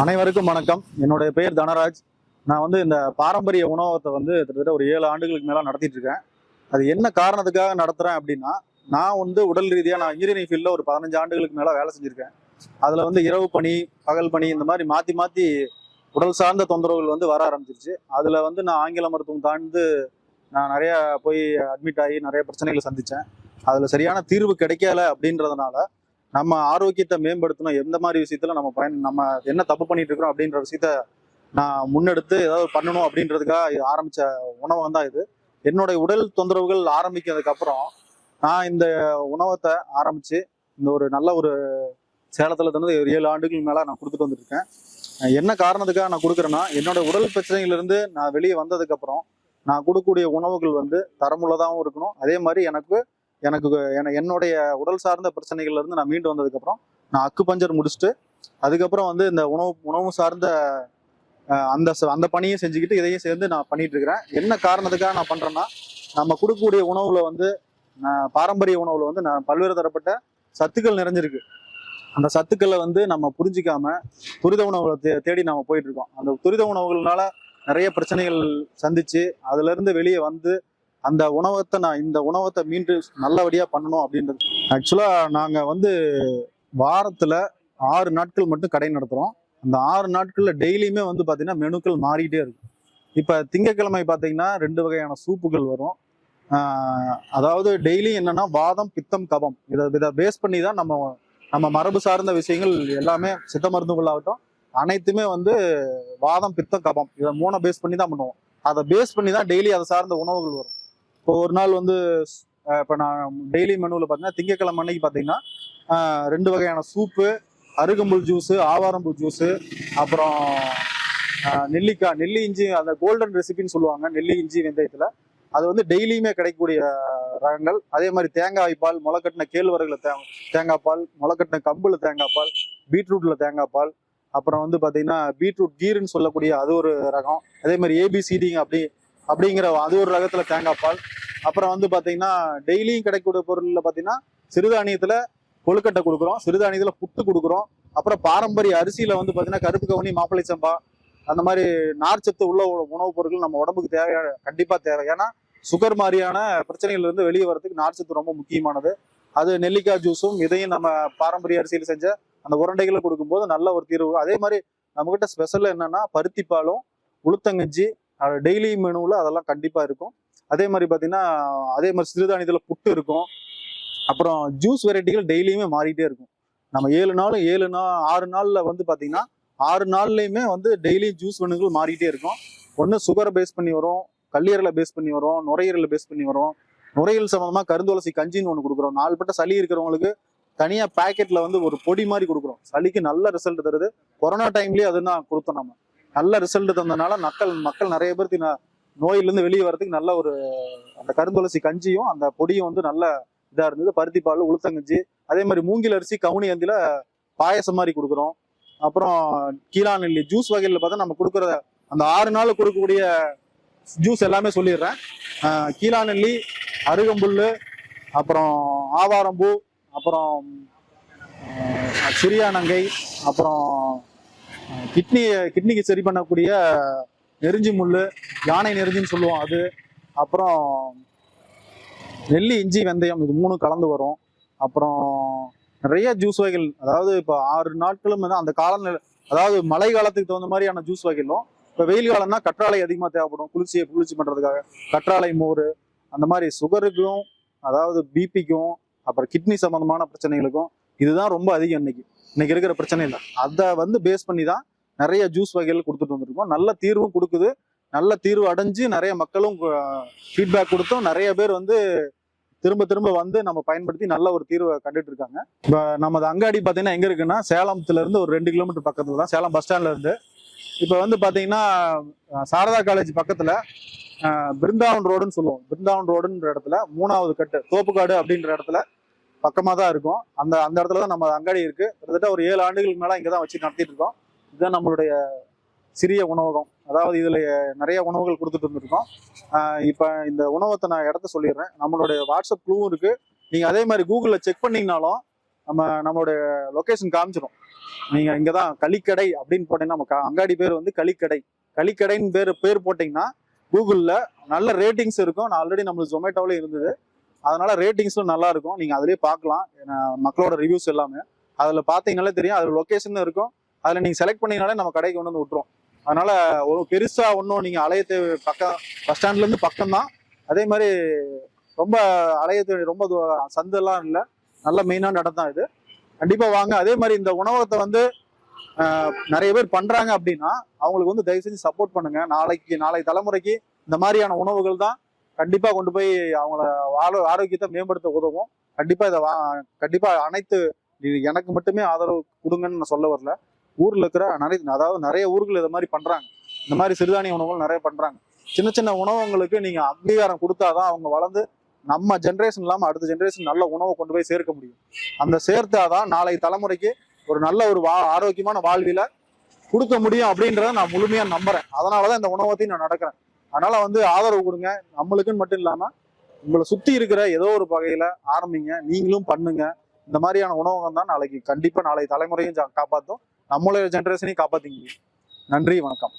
அனைவருக்கும் வணக்கம். என்னுடைய பெயர் தனராஜ். நான் வந்து இந்த பாரம்பரிய உணவகத்தை வந்து கிட்டத்தட்ட ஒரு ஏழு ஆண்டுகளுக்கு மேலே நடத்திட்டு இருக்கேன். அது என்ன காரணத்துக்காக நடத்துகிறேன் அப்படின்னா நான் வந்து உடல் ரீதியாக நான் இன்ஜினியரிங் ஃபீல்டில் ஒரு பதினஞ்சு ஆண்டுகளுக்கு மேலே வேலை செஞ்சுருக்கேன். அதில் வந்து இரவு பணி பகல் பணி இந்த மாதிரி மாற்றி மாற்றி உடல் சார்ந்த தொந்தரவுகள் வந்து வர ஆரம்பிச்சிருச்சு. அதில் வந்து நான் ஆங்கில மருத்துவம் தாழ்ந்து நான் நிறையா போய் அட்மிட் ஆகி நிறைய பிரச்சனைகளை சந்தித்தேன் அதில் சரியான தீர்வு கிடைக்கல அப்படின்றதுனால நம்ம ஆரோக்கியத்தை மேம்படுத்தணும். எந்த மாதிரி விஷயத்துல நம்ம பயன் நம்ம என்ன தப்பு பண்ணிட்டு இருக்கிறோம் அப்படின்ற விஷயத்த நான் முன்னெடுத்து ஏதாவது பண்ணணும் அப்படின்றதுக்காக ஆரம்பிச்ச உணவகம் தான் இது. என்னுடைய உடல் தொந்தரவுகள் ஆரம்பிக்கிறதுக்கு அப்புறம் நான் இந்த உணவத்தை ஆரம்பிச்சு இந்த ஒரு நல்ல ஒரு சேலத்துல தந்து ஒரு ஏழு ஆண்டுகள் மேல நான் கொடுத்துட்டு வந்துருக்கேன். என்ன காரணத்துக்காக நான் கொடுக்குறேன்னா என்னோட உடல் பிரச்சனையிலிருந்து நான் வெளியே வந்ததுக்கு அப்புறம் நான் கொடுக்கக்கூடிய உணவுகள் வந்து தரமுள்ளதாகவும் இருக்கணும். அதே மாதிரி எனக்கு எனக்கு என்னுடைய உடல் சார்ந்த பிரச்சனைகள்ல இருந்து நான் மீண்டு வந்ததுக்கப்புறம் நான் அக்கு பஞ்சர் முடிச்சுட்டு அதுக்கப்புறம் வந்து இந்த உணவு உணவு சார்ந்த அந்த ச- அந்த பணியும் செஞ்சுக்கிட்டு இதையும் சேர்ந்து நான் பண்ணிட்டு இருக்கிறேன் என்ன காரணத்துக்காக நான் பண்றேன்னா நம்ம கொடுக்கக்கூடிய உணவுல வந்து பாரம்பரிய உணவுல வந்து நான் பல்வேறு தரப்பட்ட சத்துக்கள் நிறைஞ்சிருக்கு. அந்த சத்துக்களை வந்து நம்ம புரிஞ்சிக்காம துரித உணவுகளை தே- தேடி நம்ம போயிட்டு இருக்கோம் அந்த துரித உணவுகள்னால நிறைய பிரச்சனைகள் சந்திச்சு அதுல இருந்து வெளியே வந்து அந்த உணவத்தை நான் இந்த உணவத்தை மீண்டும் நல்லபடியாக பண்ணணும் அப்படின்றது. ஆக்சுவலாக நாங்கள் வந்து வாரத்தில் ஆறு நாட்கள் மட்டும் கடை நடத்துகிறோம் அந்த ஆறு நாட்களில் டெய்லியுமே வந்து பார்த்திங்கன்னா மெனுக்கள் மாறிக்கிட்டே இருக்கும் இப்போ திங்கட்கிழமை பார்த்தீங்கன்னா ரெண்டு வகையான சூப்புகள் வரும். அதாவது டெய்லி என்னென்னா வாதம் பித்தம் கபம். இதை இதை பேஸ் பண்ணி தான் நம்ம நம்ம மரபு சார்ந்த விஷயங்கள் எல்லாமே சித்த மருந்துகளாகட்டும் அனைத்துமே வந்து வாதம் பித்தம் கபம் இதை மூணை பேஸ் பண்ணி தான் பண்ணுவோம். அதை பேஸ் பண்ணி தான் டெய்லி அதை சார்ந்த உணவுகள் வரும். இப்போ ஒரு நாள் வந்து இப்போ நான் டெய்லி மெனுவில் பார்த்தீங்கன்னா திங்கக்கிழமை அன்னைக்கு பார்த்தீங்கன்னா ரெண்டு வகையான சூப்பு அருகம்புல் ஜூஸு ஆவாரம்பூ ஜூஸு அப்புறம் நெல்லிக்காய் நெல்லி இஞ்சி அந்த கோல்டன் ரெசிபின்னு சொல்லுவாங்க நெல்லி இஞ்சி வெந்தயத்தில். அது வந்து டெய்லியுமே கிடைக்கக்கூடிய ரகங்கள். அதே மாதிரி தேங்காய் பால் முளைக்கட்டின கேழ்வரகுல தே தேங்காய் பால் முளைக்கட்டின கம்பில் தேங்காய் பால் பீட்ரூட்டில் தேங்காய் பால் அப்புறம் வந்து பார்த்தீங்கன்னா பீட்ரூட் கீருன்னு சொல்லக்கூடிய அது ஒரு ரகம். அதே மாதிரி ஏபிசிடி அப்படி அப்படிங்கிற அது ஒரு ரகத்துல தேங்காய் பால். அப்புறம் வந்து பாத்தீங்கன்னா டெய்லியும் கிடைக்கக்கூடிய பொருள்ல பாத்தீங்கன்னா சிறுதானியத்துல கொழுக்கட்டை கொடுக்குறோம். சிறுதானியத்துல புட்டு கொடுக்குறோம். அப்புறம் பாரம்பரிய அரிசியில வந்து பாத்தீங்கன்னா கருப்பு கவுனி மாப்பிளை சம்பா அந்த மாதிரி நார்ச்சத்து உள்ள உணவுப் பொருட்கள் நம்ம உடம்புக்கு தேவையான கண்டிப்பா தேவை. ஏன்னா சுகர் மாதிரியான பிரச்சனைகள் இருந்து வெளியே வரதுக்கு நார்ச்சத்து ரொம்ப முக்கியமானது. அது நெல்லிக்காய் ஜூஸும் இதையும் நம்ம பாரம்பரிய அரிசியில் செஞ்ச அந்த உருண்டைகளை கொடுக்கும்போது நல்ல ஒரு தீர்வு. அதே மாதிரி நம்மகிட்ட ஸ்பெஷல் என்னன்னா பருத்தி பாலும் உளுத்தங்கஞ்சி டெய்லி மெனுவில் அதெல்லாம் கண்டிப்பாக இருக்கும். அதே மாதிரி பார்த்தீங்கன்னா அதே மாதிரி சிறுதானியத்தில் புட்டு இருக்கும். அப்புறம் ஜூஸ் வெரைட்டிகள் டெய்லியுமே மாறிட்டே இருக்கும். நம்ம ஏழு நாளும் ஏழு நாள் ஆறு நாளில் வந்து பார்த்தீங்கன்னா ஆறு நாள்லையுமே வந்து டெய்லி ஜூஸ் மெனுகள் மாறிட்டே இருக்கும். ஒன்று சுகரை பேஸ் பண்ணி வரும் கல்லீரலை பேஸ் பண்ணி வரும் நுரையீரலை பேஸ் பண்ணி வரும். நுரையீரல் சம்மந்தமாக கருந்துளசி கஞ்சின்னு ஒன்று கொடுக்குறோம். நாள்பட்ட சளி இருக்கிறவங்களுக்கு தனியாக பேக்கெட்டில் வந்து ஒரு பொடி மாதிரி கொடுக்குறோம். சளிக்கு நல்ல ரிசல்ட் தருது. கொரோனா டைம்லேயே அதுதான் கொடுத்தோம் நம்ம. நல்ல ரிசல்ட் தந்ததுனால மக்கள் மக்கள் நிறைய பேருக்கு நோயிலிருந்து வெளியே வரதுக்கு நல்ல ஒரு அந்த கருந்துளசி கஞ்சியும் அந்த பொடியும் வந்து நல்ல இதா இருந்தது. பருத்தி பால் உளுத்தங்கஞ்சி அதே மாதிரி மூங்கில் அரிசி கவுனி அந்தில பாயசம் மாதிரி கொடுக்குறோம். அப்புறம் கீழா நெல்லி ஜூஸ் வகையில் பார்த்தா நம்ம கொடுக்குற அந்த ஆறு நாள் கொடுக்கக்கூடிய ஜூஸ் எல்லாமே சொல்லிடுறேன். ஆஹ் கீழா நெல்லி அருகம்புல் அப்புறம் ஆவாரம்பூ அப்புறம் சிறியானங்கை அப்புறம் கிட்னி கிட்னிக்கு சரி பண்ணக்கூடிய நெருஞ்சி முள் யானை நெருஞ்சின்னு சொல்லுவோம் அது. அப்புறம் நெல்லி இஞ்சி வெந்தயம் இது மூணு கலந்து வரும். அப்புறம் நிறைய ஜூஸ் வகைகள் அதாவது இப்போ ஆறு நாட்களும் வந்து அந்த காலநிலை அதாவது மழை காலத்துக்கு தகுந்த மாதிரியான ஜூஸ் வகைகளும் இப்போ வெயில் காலம்னா கற்றாழை அதிகமாக தேவைப்படும். குளிர்ச்சியை குளிர்ச்சி பண்ணுறதுக்காக கற்றாழை மோர் அந்த மாதிரி சுகருக்கும் அதாவது பிபிக்கும் அப்புறம் கிட்னி சம்மந்தமான பிரச்சனைகளுக்கும் இதுதான் ரொம்ப அதிகம் இன்னைக்கு. இன்னைக்கு இருக்கிற பிரச்சனை இல்லை. அதை வந்து பேஸ் பண்ணி தான் நிறைய ஜூஸ் வகைகள் கொடுத்துட்டு வந்திருக்கோம். நல்ல தீர்வும் கொடுக்குது. நல்ல தீர்வு அடைஞ்சு நிறைய மக்களும் ஃபீட்பேக் கொடுத்தும் நிறைய பேர் வந்து திரும்ப திரும்ப வந்து நம்ம பயன்படுத்தி நல்ல ஒரு தீர்வை கண்டுட்டு இருக்காங்க. இப்போ நமது அங்காடி பார்த்தீங்கன்னா எங்கே இருக்குன்னா சேலத்துல இருந்து ஒரு ரெண்டு கிலோமீட்டர் பக்கத்தில் தான் சேலம் பஸ் ஸ்டாண்ட்ல இருந்து. இப்போ வந்து பார்த்தீங்கன்னா சாரதா காலேஜ் பக்கத்தில் பிருந்தாவன் ரோடுன்னு சொல்லுவோம். பிருந்தாவன் ரோடுன்ற இடத்துல மூணாவது கட்டு தோப்புக்காடு அப்படின்ற இடத்துல பக்கமாக தான் இருக்கும். அந்த அந்த இடத்துல தான் நம்ம அங்காடி இருக்குது கிட்டத்தட்ட ஒரு ஏழு ஆண்டுகளுக்கு மேலே இங்கே தான் வச்சு நடத்திட்டு இருக்கோம். இதுதான் நம்மளுடைய சிறிய உணவகம். அதாவது இதில் நிறைய உணவுகள் கொடுத்துட்டு இருந்திருக்கோம் இப்போ இந்த உணவத்தை நான் இடத்த சொல்லிடுறேன். நம்மளுடைய வாட்ஸ்அப் குழுவும் இருக்குது நீங்கள் அதே மாதிரி கூகுளில் செக் பண்ணிங்கனாலும் நம்ம நம்மளுடைய லொக்கேஷன் காமிச்சிடும் நீங்கள் இங்கே தான் களிக்கடை அப்படின்னு போட்டீங்கன்னா நம்ம அங்காடி பேர் வந்து களிக்கடை களிக்கடைன்னு பேர் பேர் போட்டிங்கன்னா கூகுளில் நல்ல ரேட்டிங்ஸ் இருக்கும். நான் ஆல்ரெடி நம்மளுக்கு ஜொமேட்டோவில் இருந்தது. அதனால ரேட்டிங்ஸும் நல்லா இருக்கும். நீங்கள் அதிலே பார்க்கலாம். ஏன்னா, மக்களோட ரிவ்யூஸ் எல்லாமே. அதில் பார்த்தீங்கனாலே தெரியும். அதில் லொக்கேஷன் இருக்கும். அதில் நீங்கள் செலக்ட் பண்ணீங்கனாலே நம்ம கடைக்கு கொண்டு வந்து விட்டுரும். அதனால ஒரு பெருசாக ஒன்றும் நீங்கள் அலையத்து பக்கம் பஸ் ஸ்டாண்ட்லேருந்து பக்கம்தான் பக்கம் தான் அதே மாதிரி ரொம்ப அலையத்து ரொம்ப சந்தெல்லாம் இல்லை. நல்ல மெயினான இடம் தான் இது. கண்டிப்பாக வாங்க. அதே மாதிரி இந்த உணவகத்தை வந்து நிறைய பேர் பண்ணுறாங்க அப்படின்னா அவங்களுக்கு வந்து தயவு செஞ்சு சப்போர்ட் பண்ணுங்கள் நாளைக்கு நாளை தலைமுறைக்கு இந்த மாதிரியான உணவுகள் தான் கண்டிப்பாக கொண்டு போய் அவங்கள ஆரோ ஆரோக்கியத்தை மேம்படுத்த உதவும். கண்டிப்பாக இதை வா கண்டிப்பாக அனைத்து எனக்கு மட்டுமே ஆதரவு கொடுங்கன்னு நான் சொல்ல வரல. ஊரில் இருக்கிற நிறைய அதாவது நிறைய ஊர்கள் இதை மாதிரி பண்ணுறாங்க இந்த மாதிரி சிறுதானிய உணவுகள் நிறைய பண்ணுறாங்க சின்ன சின்ன உணவங்களுக்கு நீங்கள் அங்கீகாரம் கொடுத்தாதான் அவங்க வளர்ந்து நம்ம ஜென்ரேஷன் இல்லாமல் அடுத்த ஜென்ரேஷன் நல்ல உணவை கொண்டு போய் சேர்க்க முடியும். அந்த சேர்த்தாதான் நாளை தலைமுறைக்கு ஒரு நல்ல ஒரு வா ஆரோக்கியமான வாழ்வில கொடுக்க முடியும் அப்படின்றத நான் முழுமையாக நம்புறேன். அதனாலதான் இந்த உணவகத்தையும் நான் நடக்கிறேன். அதனால வந்து ஆதரவு கொடுங்க. நம்மளுக்குன்னு மட்டும் இல்லாம உங்களை சுத்தி இருக்கிற ஏதோ ஒரு வகையில ஆரம்பிங்க. நீங்களும் பண்ணுங்க. இந்த மாதிரியான உணவகம் தான் நாளைக்கு. கண்டிப்பா நாளை தலைமுறையும் காப்பாற்றும் காப்பாத்தும். ஜென்ரேஷனையும் காப்பாத்திங்க நன்றி வணக்கம்.